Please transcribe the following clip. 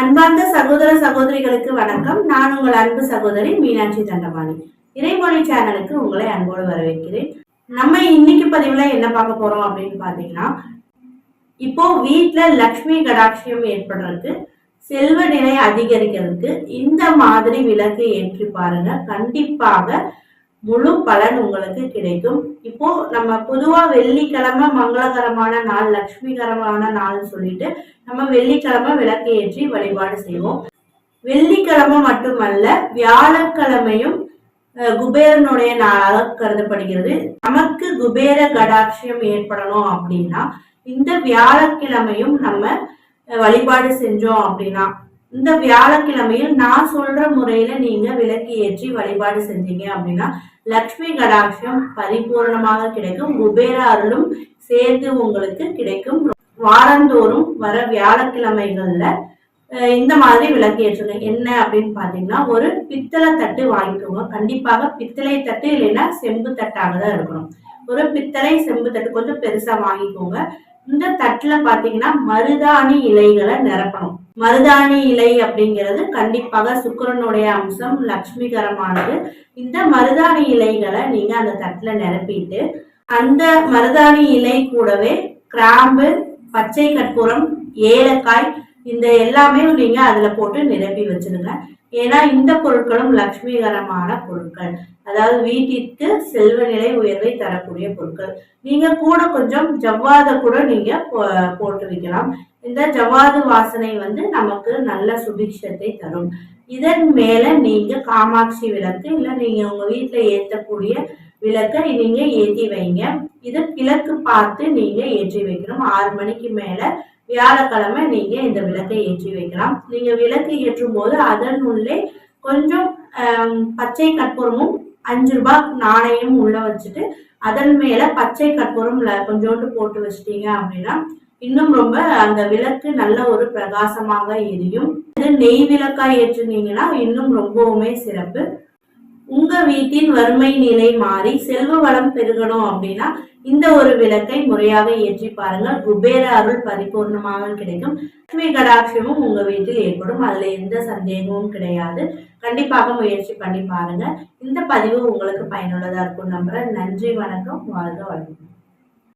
அன்பார்ந்த சகோதர சகோதரிகளுக்கு வணக்கம். நான் உங்கள் அன்பு சகோதரி மீனாட்சி தண்டபாணி. இறைமொழி சேனலுக்கு உங்களை அன்போடு வரவேற்கிறேன். நம்ம இன்னைக்கு பதிவுல என்ன பார்க்க போறோம் அப்படின்னு பாத்தீங்கன்னா இப்போ வீட்டுல லக்ஷ்மி கடாட்சியம் ஏற்படுறதுக்கு செல்வ நிலை அதிகரிக்கிறதுக்கு இந்த மாதிரி விளக்கு ஏற்றி பாருங்க. கண்டிப்பாக முழு பலன் உங்களுக்கு கிடைக்கும். இப்போ நம்ம பொதுவா வெள்ளிக்கிழமை மங்களகரமான நாள் லட்சுமிகரமான நாள்னு சொல்லிட்டு நம்ம வெள்ளிக்கிழமை விளக்கு ஏற்றி வழிபாடு செய்வோம். வெள்ளிக்கிழமை மட்டுமல்ல வியாழக்கிழமையும் குபேரனுடைய நாளாக கருதப்படுகிறது. நமக்கு குபேர கடாட்சியம் ஏற்படணும் அப்படின்னா இந்த வியாழக்கிழமையும் நம்ம வழிபாடு செஞ்சோம் அப்படின்னா இந்த வியாழக்கிழமையில் நான் சொல்ற முறையில நீங்க விளக்கு ஏற்றி வழிபாடு செஞ்சீங்க அப்படின்னா லக்ஷ்மி கடாட்சம் பரிபூர்ணமாக கிடைக்கும். குபேர அருளும் சேர்த்து உங்களுக்கு கிடைக்கும். வாரந்தோறும் வர வியாழக்கிழமைகள்ல இந்த மாதிரி விளக்கு ஏற்றுங்க. என்ன அப்படின்னு பாத்தீங்கன்னா ஒரு பித்தளை தட்டு வாங்கிக்கோங்க. கண்டிப்பாக பித்தளை தட்டு இல்லைன்னா செம்பு தட்டாக தான் இருக்கணும். ஒரு பித்தளை செம்பு தட்டு கொஞ்சம் பெருசா வாங்கிக்கோங்க. இந்த தட்டுல பாத்தீங்கன்னா மருதாணி இலைகளை நிரப்பணும். மருதாணி இலை அப்படிங்கிறது கண்டிப்பாக சுக்கிரனுடைய அம்சம் லக்ஷ்மிகரமானது இந்த மருதாணி இலைகளை நீங்க அந்த தட்டுல நிரப்பிட்டு அந்த மருதாணி இலை கூடவே கிராம்பு பச்சை கற்பூரம் ஏலக்காய் இந்த எல்லாமே நீங்க அதுல போட்டு நிரப்பி வச்சிருங்க. ஏன்னா இந்த பொருட்களும் லக்ஷ்மிகரமான பொருட்கள். அதாவது வீட்டிற்கு செல்வ நிலை உயர்வை தரக்கூடிய பொருட்கள். நீங்க கூட கொஞ்சம் ஜவ்வாத கூட நீங்க போ- போட்டு வைக்கலாம். இந்த ஜவ்வாது வாசனை வந்து நமக்கு நல்ல சுபிக்ஷத்தை தரும். இதன் மேல நீங்க காமாட்சி விளக்கு இல்ல நீங்க உங்க வீட்டுல ஏத்தக்கூடிய விளக்கை நீங்க ஏத்தி வைங்க. இதை கிழக்கு பார்த்து நீங்க ஏற்றி வைக்கணும். ஆறு மணிக்கு மேல வியாழக்கிழமை நீங்க இந்த விளக்கை ஏற்றி வைக்கலாம். நீங்க விளக்கு ஏற்றும் போது அதன் உள்ளே கொஞ்சம் பச்சை கற்பூரமும் அஞ்சு ரூபாய் நாணயம் உள்ள வச்சுட்டு அதன் மேல பச்சை கற்பூரம் கொஞ்சோண்டு போட்டு வச்சிட்டீங்க அப்படின்னா இன்னும் ரொம்ப அந்த விளக்கு நல்ல ஒரு பிரகாசமாக எரியும். இது நெய் விளக்காய் ஏற்றுனீங்கன்னா இன்னும் ரொம்பவுமே சிறப்பு. உங்க வீட்டின் வறுமை நிலை மாறி செல்வ வளம் பெருகணும் அப்படின்னா இந்த ஒரு விளக்கை முறையாக ஏற்றி பாருங்கள். குபேர அருள் பரிபூர்ணமாக கிடைக்கும். லட்சுமி கடாட்சியமும் உங்க வீட்டில் ஏற்படும். அதுல எந்த சந்தேகமும் கிடையாது. கண்டிப்பாக முயற்சி பண்ணி பாருங்க. இந்த பதிவு உங்களுக்கு பயனுள்ளதா இருக்கும் நம்புறேன். நன்றி வணக்கம். வாழ்க வளமுடன்.